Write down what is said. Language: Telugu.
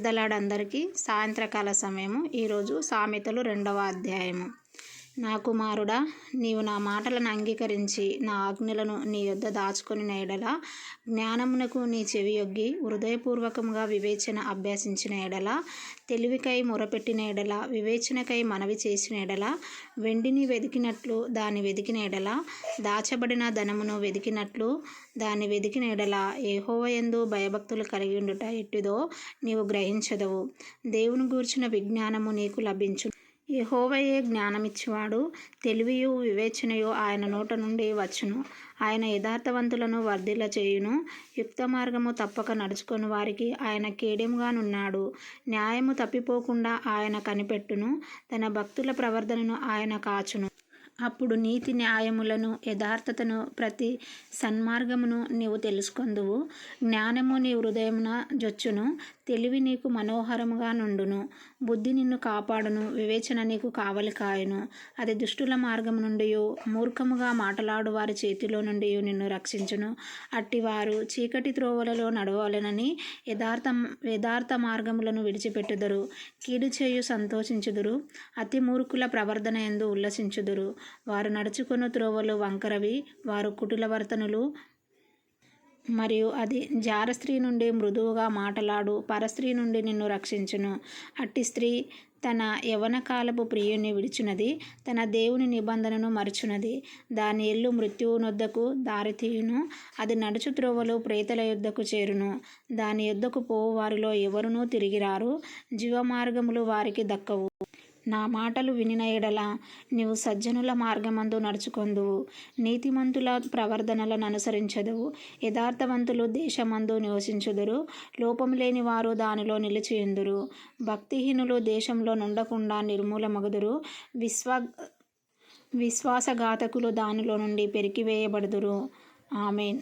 దలాడ్ అందరికీ సాయంత్రకాల సమయము. ఈరోజు సామెతలు రెండవ అధ్యాయము. నా కుమారుడా నీవు నా మాటలను అంగీకరించి నా ఆజ్ఞలను నీ యొద్ద దాచుకొని ఎడల జ్ఞానమునకు నీ చెవి యొగ్గి హృదయపూర్వకముగా వివేచన అభ్యసించిన ఎడల తెలివికై మొరపెట్టిన ఎడల వివేచనకై మనవి చేసిన ఎడల వెండిని వెదికినట్లు దాన్ని వెదికిన ఎడల దాచబడిన ధనమును వెదికినట్లు దాన్ని వెదికిన ఎడల ఏహోవయందు భయభక్తులు కలిగి ఉండుట ఎట్టిదో నీవు గ్రహించదవు. దేవుని గూర్చిన విజ్ఞానము నీకు లభించు యహోవయే జ్ఞానమిచ్చువాడు. తెలివియు వివేచనయు ఆయన నోట నుండి వచ్చును. ఆయన యథార్థవంతులను వర్ధిల్ల చేయును యుక్త మార్గము తప్పక నడుచుకొని వారికి ఆయన కేడెముగానున్నాడు న్యాయము తప్పిపోకుండా ఆయన కనిపెట్టును. తన భక్తుల ప్రవర్ధనను ఆయన కాచును. అప్పుడు నీతి న్యాయములను యథార్థతను ప్రతి సన్మార్గమును నీవు తెలుసుకొందువు. జ్ఞానము నీ హృదయమున జొచ్చును తెలివి నీకు మనోహరముగా నుండును. బుద్ధి నిన్ను కాపాడును వివేచన నీకు కావలి కాయను. అది దుష్టుల మార్గము నుండి మూర్ఖముగా మాటలాడు వారి చేతిలో నుండి నిన్ను రక్షించును. అట్టివారు చీకటి త్రోవలలో నడవాలనని యథార్థ యథార్థ మార్గములను విడిచిపెట్టుదురు. కీడు చేయు సంతోషించుదురు. అతి మూర్ఖుల ప్రవర్ధన ఎందు ఉల్లసించుదురు. వారు నడుచుకున్న త్రోవలు వంకరవి వారు కుటిల వర్తనులు మరియు అది జార స్త్రీ నుండి మృదువుగా మాటలాడు పరస్త్రీ నుండి నిన్ను రక్షించును. అట్టి స్త్రీ తన యవన కాలపు ప్రియుని విడిచినది తన దేవుని నిబంధనను మరుచునది. దాని ఇల్లు మృత్యువునొద్దకు దారితీయును అది నడుచు త్రోవలు ప్రేతల యుద్ధకు చేరును. దాని యుద్ధకు పోవు వారిలో ఎవరునూ తిరిగిరారు జీవమార్గములు వారికి దక్కవు. నా మాటలు వినిన ఎడల నీవు సజ్జనుల మార్గమందు నడుచుకొందువు నీతిమంతుల ప్రవర్ధనలను అనుసరించదువు యథార్థవంతులు దేశమందు నివసించుదురు లోపం లేని వారు దానిలో నిలిచియుందురు భక్తిహీనులు దేశంలో నుండకుండా నిర్మూలమగుదురు విశ్వ విశ్వాసఘాతకులు దానిలో నుండి పెరికివేయబడుదురు. ఆమెన్.